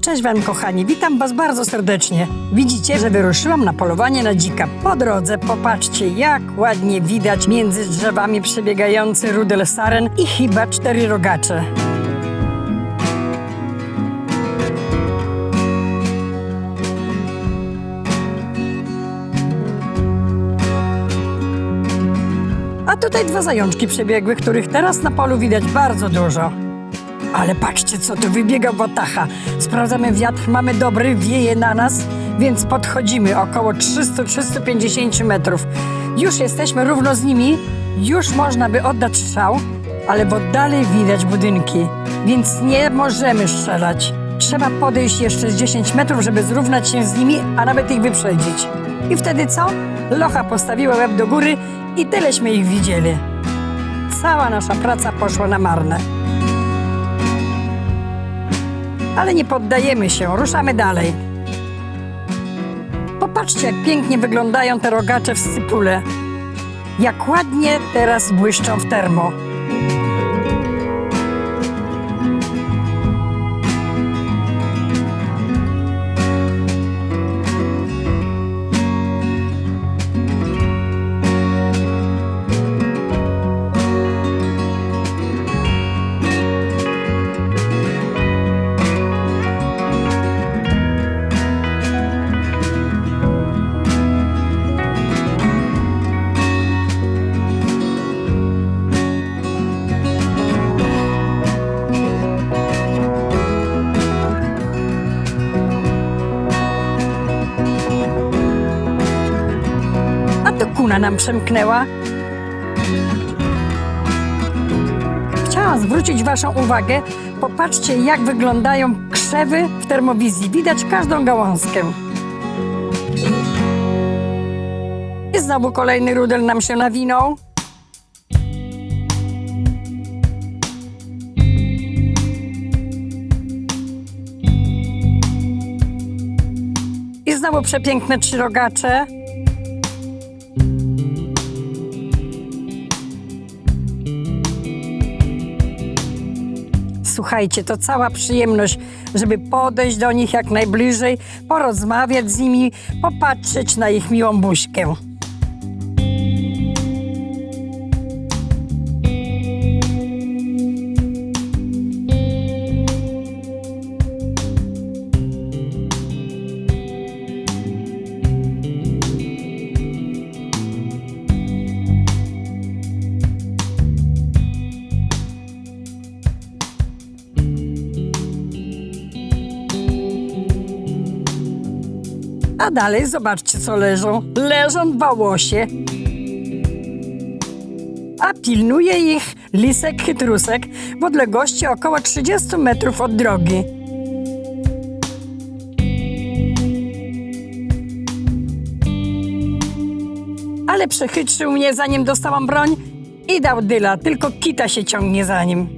Cześć Wam kochani, witam Was bardzo serdecznie. Widzicie, że wyruszyłam na polowanie na dzika. Po drodze popatrzcie, jak ładnie widać między drzewami przebiegający rudel saren i chyba cztery rogacze. A tutaj dwa zajączki przebiegły, których teraz na polu widać bardzo dużo. Ale patrzcie, co tu wybiega Watacha. Sprawdzamy wiatr, mamy dobry, wieje na nas, więc podchodzimy około 300-350 metrów. Już jesteśmy równo z nimi, już można by oddać strzał, ale bo dalej widać budynki, więc nie możemy strzelać. Trzeba podejść jeszcze z 10 metrów, żeby zrównać się z nimi, a nawet ich wyprzedzić. I wtedy co? Locha postawiła łeb do góry i tyleśmy ich widzieli. Cała nasza praca poszła na marne. Ale nie poddajemy się, ruszamy dalej. Popatrzcie, jak pięknie wyglądają te rogacze w sypule. Jak ładnie teraz błyszczą w termo. Nam przemknęła. Chciałam zwrócić Waszą uwagę. Popatrzcie, jak wyglądają krzewy w termowizji. Widać każdą gałązkę. I znowu kolejny rudel nam się nawinął. I znowu przepiękne trzy Słuchajcie, to cała przyjemność, żeby podejść do nich jak najbliżej, porozmawiać z nimi, popatrzeć na ich miłą buźkę. A dalej zobaczcie, co leżą. Leżą w łosie. A pilnuje ich lisek chytrusek w odległości około 30 metrów od drogi. Ale przechytrzył mnie, zanim dostałam broń i dał dyla, tylko kita się ciągnie za nim.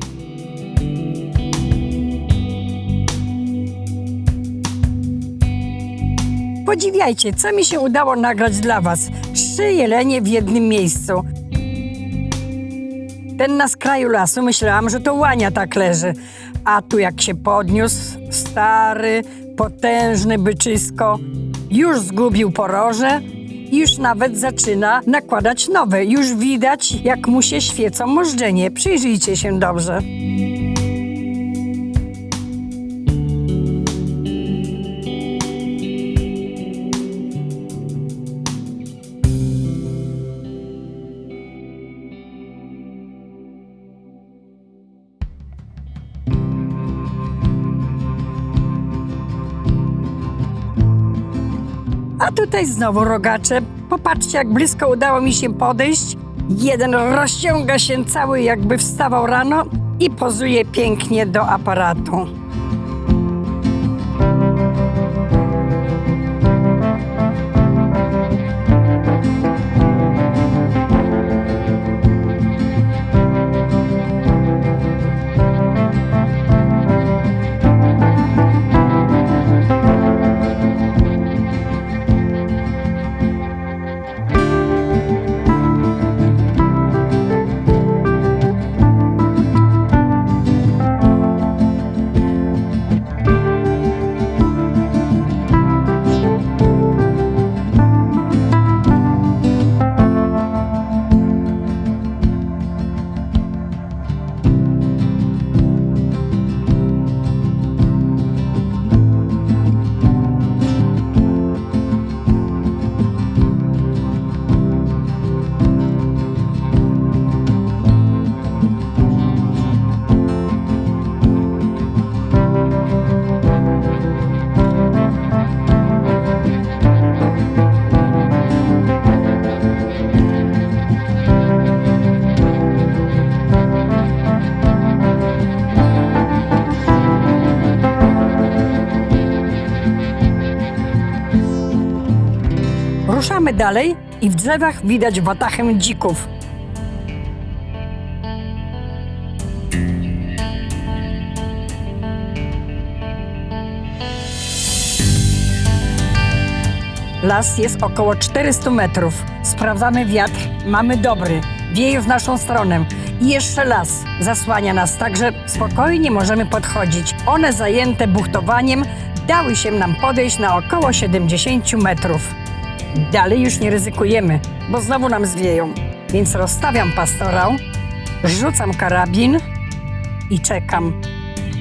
Podziwiajcie, co mi się udało nagrać dla Was. Trzy jelenie w jednym miejscu. Ten na skraju lasu myślałam, że to łania tak leży. A tu jak się podniósł, stary, potężny byczysko, już zgubił poroże i już nawet zaczyna nakładać nowe. Już widać, jak mu się świecą możdżenie. Przyjrzyjcie się dobrze. A tutaj znowu rogacze. Popatrzcie, jak blisko udało mi się podejść. Jeden rozciąga się cały, jakby wstawał rano i pozuje pięknie do aparatu. Dalej i w drzewach widać watachę dzików. Las jest około 400 metrów. Sprawdzamy wiatr, mamy dobry, wieje w naszą stronę. I jeszcze las zasłania nas, także spokojnie możemy podchodzić. One zajęte buchtowaniem dały się nam podejść na około 70 metrów. Dalej już nie ryzykujemy, bo znowu nam zwieją. Więc rozstawiam pastorał, rzucam karabin i czekam.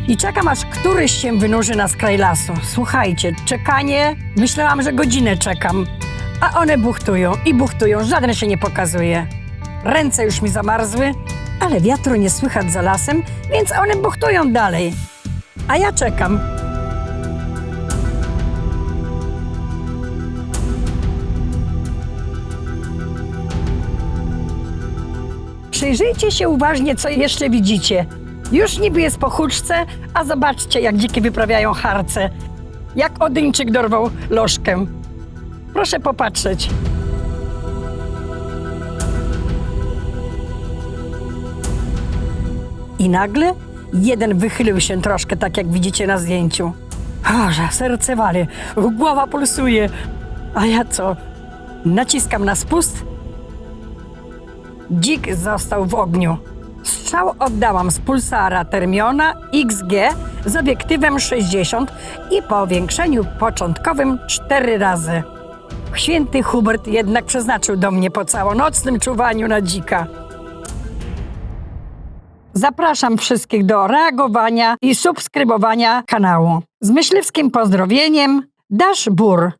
I czekam, aż któryś się wynurzy na skraj lasu. Słuchajcie, czekanie, myślałam, że godzinę czekam. A one buchtują i buchtują, żaden się nie pokazuje. Ręce już mi zamarzły, ale wiatru nie słychać za lasem, więc one buchtują dalej. A ja czekam. Przyjrzyjcie się uważnie, co jeszcze widzicie. Już niby jest po huczce, a zobaczcie, jak dziki wyprawiają harce. Jak Odyńczyk dorwał lożkę. Proszę popatrzeć. I nagle jeden wychylił się troszkę, tak jak widzicie na zdjęciu. Boże, serce wali, głowa pulsuje. A ja co? Naciskam na spust. Dzik został w ogniu. Strzał oddałam z pulsara Termiona XG z obiektywem 60 i powiększeniu początkowym 4 razy. Święty Hubert jednak przeznaczył do mnie po całonocnym czuwaniu na dzika. Zapraszam wszystkich do reagowania i subskrybowania kanału. Z myśliwskim pozdrowieniem, Dasz Bur.